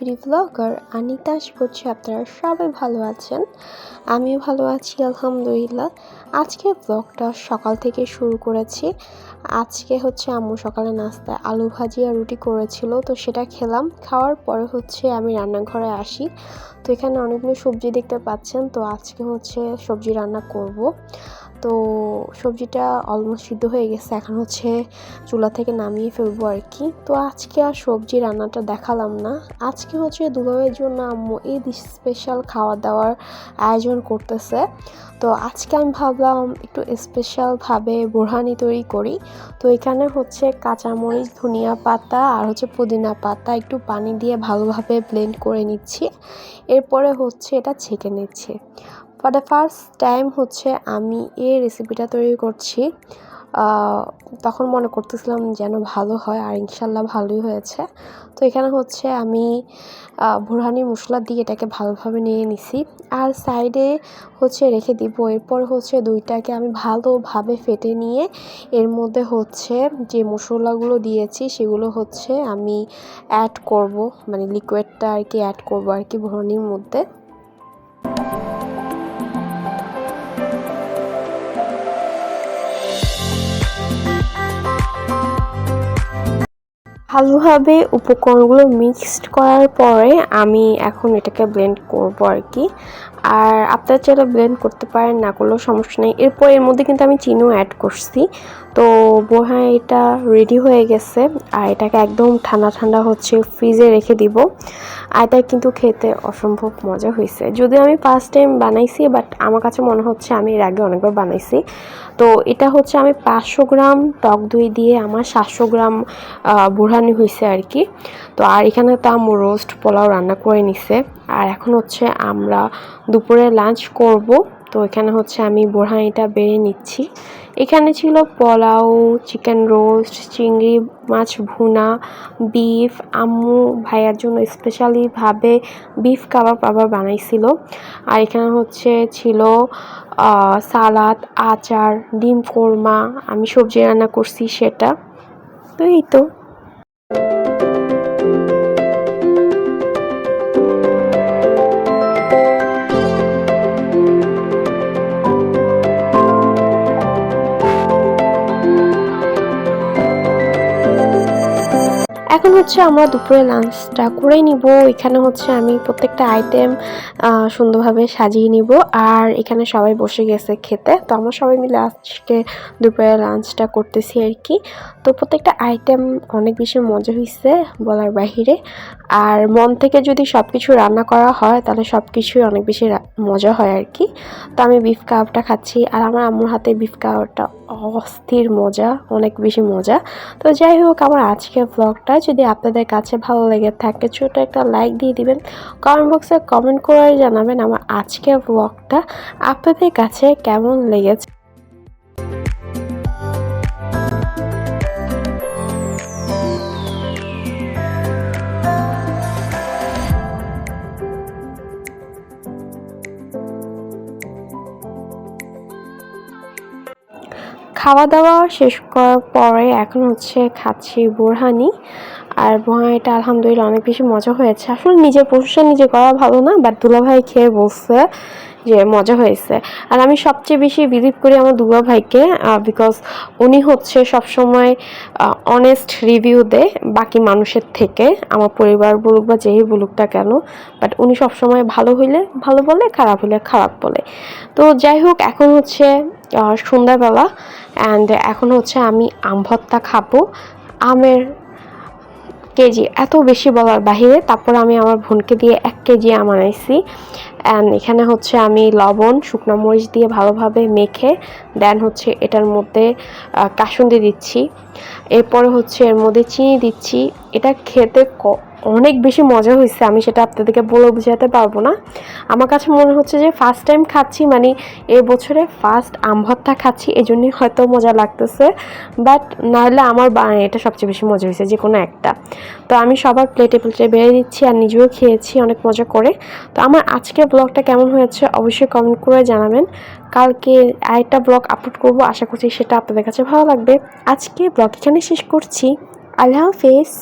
Blogger Anita আশা করছি আপনারা সবাই ভালো আছেন? আমিও ভালো আছি, আলহামদুলিল্লাহ। আজকে ব্লগটা সকাল থেকে শুরু করেছি। আজকে হচ্ছে আম্মু সকালে নাস্তায় আলু ভাজি আর রুটি করেছিল, তো সেটা খেলাম। খাওয়ার পরে হচ্ছে আমি রান্নাঘরে আসি। তো এখানে অনেকগুলো সবজি দেখতে পাচ্ছেন, তো আজকে হচ্ছে সবজি রান্না করব। তো সবজিটা অলমোস্ট সিদ্ধ হয়ে গেছে। এখন হচ্ছে চুলা থেকে নামিয়ে ফেলব আর কি তো আজকে আর সবজি রান্নাটা দেখালাম না। আজকে হচ্ছে দুলাভাইয়ের জন্য আম্মু এই স্পেশাল খাওয়া দাওয়ার আয়োজন করতেছে। তো আজকে আমি ভাবলাম একটু স্পেশালভাবে বোরহানি তৈরি করি। তো এখানে হচ্ছে কাঁচামরিচ, ধনিয়া পাতা আর হচ্ছে পুদিনা পাতা একটু পানি দিয়ে ভালোভাবে ব্লেন্ড করে নিচ্ছি। এরপরে হচ্ছে এটা ছেঁকে নিচ্ছি। ফর দ্য ফার্স্ট টাইম হচ্ছে আমি এই রেসিপিটা তৈরি করছি। তখন মনে করতেছিলাম যেন ভালো হয় আর ইনশাল্লাহ ভালোই হয়েছে। তো এখানে হচ্ছে আমি বুরহানি মশলা দিয়ে এটাকে ভালোভাবে নিয়ে নিছি। আর সাইডে হচ্ছে রেখে দিব। এরপর হচ্ছে দুইটাকে আমি ভালোভাবে ফেটে নিয়ে এর মধ্যে হচ্ছে যে মশলাগুলো দিয়েছি সেগুলো হচ্ছে আমি অ্যাড করব। মানে লিকুইডটা আর কি অ্যাড করব আর কি বুরহানির মধ্যে। ভালোভাবে উপকরণগুলো মিক্সড করার পরে আমি এখন এটাকে ব্লেন্ড করব আর কি। আর আপনারা চাইলে ব্লেন্ড করতে পারেন, না করলেও সমস্যা নেই। এরপর এর মধ্যে কিন্তু আমি চিনিও অ্যাড করছি। তো বোহা এটা রেডি হয়ে গেছে। আর এটাকে একদম ঠান্ডা ঠান্ডা হচ্ছে ফ্রিজে রেখে দিব। আর এটা কিন্তু খেতে অসম্ভব মজা হয়েছে। যদি আমি ফার্স্ট টাইম বানাইছি বাট আমার কাছে মনে হচ্ছে আমি এর আগে অনেকবার বানাইছি। তো এটা হচ্ছে আমি পাঁচশো গ্রাম টক দই দিয়ে আমার সাতশো গ্রাম বুড়ানি হয়েছে আর কি। তো আর এখানে তো আমার রোস্ট পোলাও রান্না করে নিছে। আর এখন হচ্ছে আমরা দুপুরে লাঞ্চ করব। তো এখানে হচ্ছে আমি বোরহানিটা বেড়ে নিচ্ছি। এখানে ছিল পোলাও চিকেন রোস্ট চিংড়ি, মাছ ভুনা বিফ আম্মু ভাইয়ার জন্য স্পেশালিভাবে বিফ কাবাব আবার বানাইছিল। আর এখানে হচ্ছে ছিল সালাদ, আচার, ডিম কোরমা, আমি সবজি রান্না করছি সেটা। তো এই তো। হচ্ছে আমরা দুপুরে লাঞ্চটা করে নিব। এখানে হচ্ছে আমি প্রত্যেকটা আইটেম সুন্দরভাবে সাজিয়ে নিব। আর এখানে সবাই বসে গেছে খেতে। তো আমরা সবাই মিলে আজকে দুপুরে লাঞ্চটা করতেছি আর কি। তো প্রত্যেকটা আইটেম অনেক বেশি মজা হয়েছে বলার বাহিরে। আর মন থেকে যদি সব কিছু রান্না করা হয়, তাহলে সব কিছুই অনেক বেশি মজা হয় আর কি তো আমি বিফ কাবাবটা খাচ্ছি আর আমার আম্মুর হাতে বিফ কাবাবটা অস্থির মজা, অনেক বেশি মজা। তো যাই হোক, আমার আজকের ব্লগটা যদি আপনাদের কাছে ভালো লেগে থাকে, ছোট একটা লাইক দিয়ে দিবেন। কমেন্ট বক্সে কমেন্ট করে জানাবেন আমার আজকের ব্লগটা আপনাদের কাছে কেমন লেগেছে। খাওয়া দাওয়া শেষ করার পরে এখন হচ্ছে খাচ্ছি বোরহানি। আর বোরহানিটা আলহামদুলিল্লাহ অনেক বেশি মজা হয়েছে। আসলে নিজের প্রশংসা নিজে করা ভালো না বাট দুলাভাই খেয়ে বলছে যে মজা হয়েছে। আর আমি সবচেয়ে বেশি বিলিভ করি আমার দুলা ভাইকে বিকজ উনি হচ্ছে সবসময় অনেস্ট রিভিউ দেয় বাকি মানুষের থেকে, আমার পরিবার বলুক বা যেই বলুক না কেন বাট উনি সবসময় ভালো হইলে ভালো বলে, খারাপ হইলে খারাপ বলে। তো যাই হোক, এখন হচ্ছে সন্ধ্যাবেলা অ্যান্ড এখন হচ্ছে আমি আম ভর্তা খাব, আমের কেজি, এত বেশি বলার বাহিরে তারপর আমি আমার বোনকে দিয়ে এক কেজি আম আনাইছি। অ্যান্ড এখানে হচ্ছে আমি লবণ, শুকনো মরিচ দিয়ে ভালোভাবে মেখে দেন হচ্ছে এটার মধ্যে কাসুন্দি দিচ্ছি। এরপরে হচ্ছে এর মধ্যে চিনি দিচ্ছি। এটা খেতে অনেক বেশি মজা হয়েছে। আমি সেটা আপনাদেরকে বলে বোঝাতে পারব না। আমার কাছে মনে হচ্ছে যে ফার্স্ট টাইম খাচ্ছি মানে এ বছরে ফার্স্ট আম ভর্তা খাচ্ছি এই জন্যই হয়তো মজা লাগতেছে। বাট নাহলে আমার এটা সবচেয়ে বেশি মজা হয়েছে যে কোনো একটা। তো আমি সবার প্লেটে প্লেটে বেড়ে দিচ্ছি আর নিজেও খেয়েছি অনেক মজা করে। তো আমার আজকের ব্লগটা কেমন হয়েছে অবশ্যই কমেন্ট করে জানাবেন। কালকে আরেকটা ব্লগ আপলোড করব, আশা করছি সেটা আপনাদের কাছে ভালো লাগবে। আজকে ব্লগ এখানে শেষ করছি। আল্লাহ হাফেজ।